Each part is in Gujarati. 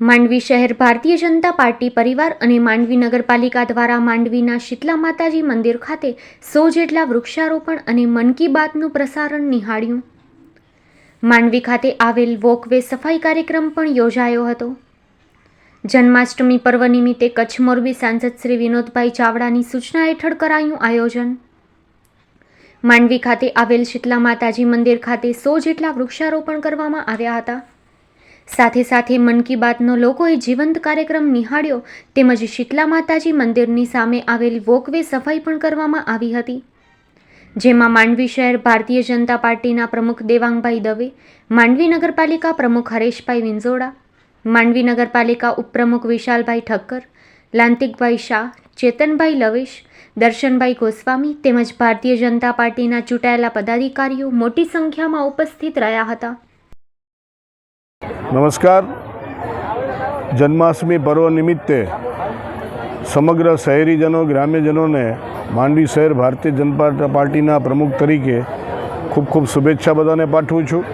માંડવી શહેર ભારતીય જનતા પાર્ટી પરિવાર અને માંડવી નગરપાલિકા દ્વારા માંડવીના શીતલા માતાજી મંદિર ખાતે સો જેટલા વૃક્ષારોપણ અને મન કી બાતનું પ્રસારણ નિહાળ્યું. માંડવી ખાતે આવેલ વોકવે સફાઈ કાર્યક્રમ પણ યોજાયો હતો. જન્માષ્ટમી પર્વ નિમિત્તે કચ્છ મોરબી સાંસદ શ્રી વિનોદભાઈ ચાવડાની સૂચના હેઠળ કરાયું આયોજન. માંડવી ખાતે આવેલ શીતલા માતાજી મંદિર ખાતે સો જેટલા વૃક્ષારોપણ કરવામાં આવ્યા હતા. સાથે સાથે મન કી બાતનો લોકોએ જીવંત કાર્યક્રમ નિહાળ્યો તેમજ શીતલા માતાજી મંદિરની સામે આવેલ વોકવે સફાઈ પણ કરવામાં આવી હતી. જેમાં માંડવી શહેર ભારતીય જનતા પાર્ટીના પ્રમુખ દેવાંગભાઈ દવે, માંડવી નગરપાલિકા પ્રમુખ હરેશભાઈ વિંઝોડા, માંડવી નગરપાલિકા ઉપપ્રમુખ વિશાલભાઈ ઠક્કર, લાંતિકભાઈ શાહ, ચેતનભાઈ લવેશ, દર્શનભાઈ ગોસ્વામી તેમજ ભારતીય જનતા પાર્ટીના ચૂંટાયેલા પદાધિકારીઓ મોટી સંખ્યામાં ઉપસ્થિત રહ્યા હતા. નમસ્કાર. જન્માષ્ટમી પર્વ નિમિત્તે સમગ્ર શહેરીજનો, ગ્રામ્યજનોને માંડવી શહેર ભારતીય જનતા પાર્ટીના પ્રમુખ તરીકે ખૂબ ખૂબ શુભેચ્છા બધાને પાઠવું છું.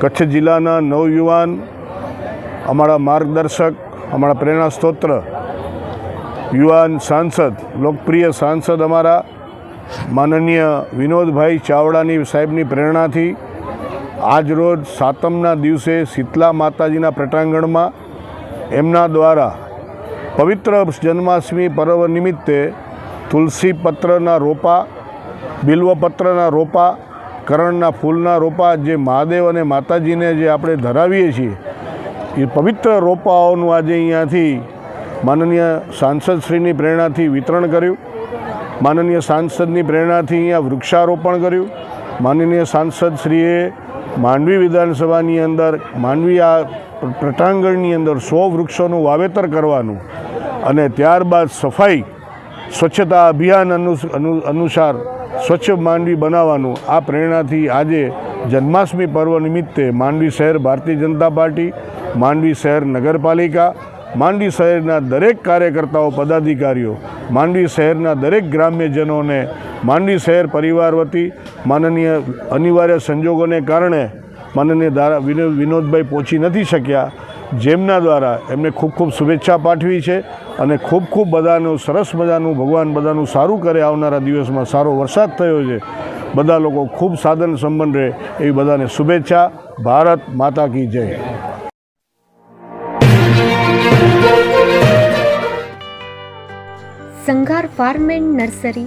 કચ્છ જિલ્લાના નવયુવાન, અમારા માર્ગદર્શક, અમારા પ્રેરણા સ્તોત્ર યુવાન સાંસદ, લોકપ્રિય સાંસદ અમારા માનનીય વિનોદભાઈ ચાવડાની સાહેબની પ્રેરણાથી આજ રોજ સાતમના દિવસે શીતલા માતાજીના પ્રટાંગણમાં એમના દ્વારા પવિત્ર જન્માષ્ટમી પર્વ નિમિત્તે તુલસી પત્રના રોપા બિલ્વપત્રના રોપા, કરણના ફૂલના રોપા જે મહાદેવ અને માતાજીને જે આપણે ધરાવીએ છીએ, એ પવિત્ર રોપાઓનું આજે અહીંયાથી માનનીય સાંસદશ્રીની પ્રેરણાથી વિતરણ કર્યું. માનનીય સાંસદની પ્રેરણાથી અહીંયા વૃક્ષારોપણ કર્યું. માનનીય સાંસદશ્રીએ માંડવી વિધાનસભાની અંદર, માંડવી આ પ્રટાંગણની અંદર સો વૃક્ષોનું વાવેતર કરવાનું અને ત્યારબાદ સફાઈ, સ્વચ્છતા અભિયાન અનુ, અનુ- અનુસાર સ્વચ્છ માંડવી બનાવવાનું. આ પ્રેરણાથી આજે જન્માષ્ટમી પર્વ નિમિત્તે માંડવી શહેર ભારતીય જનતા પાર્ટી, માંડવી શહેર નગરપાલિકા, માંડવી શહેરના દરેક કાર્યકર્તાઓ, પદાધિકારીઓ, માંડવી શહેરના દરેક ગ્રામ્યજનોને માંડવી શહેર પરિવાર વતી માનનીય અનિવાર્ય સંજોગોને કારણે માનનીય ધારા વિનો- વિનોદભાઈ પહોંચી નથી શક્યા. જેમના દ્વારા એમને ખૂબ ખૂબ શુભેચ્છા પાઠવી છે અને ખૂબ ખૂબ બધાનું સરસ મજાનું, ભગવાન બધાનું સારું કરે આવનારા દિવસમાં. સારો વરસાદ થયો છે. બધા લોકો ખૂબ સાધન સંબંધ રહે એવી બધાને શુભેચ્છા. ભારત માતા કી જય. Sanghar farm and nursery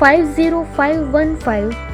five zero five one five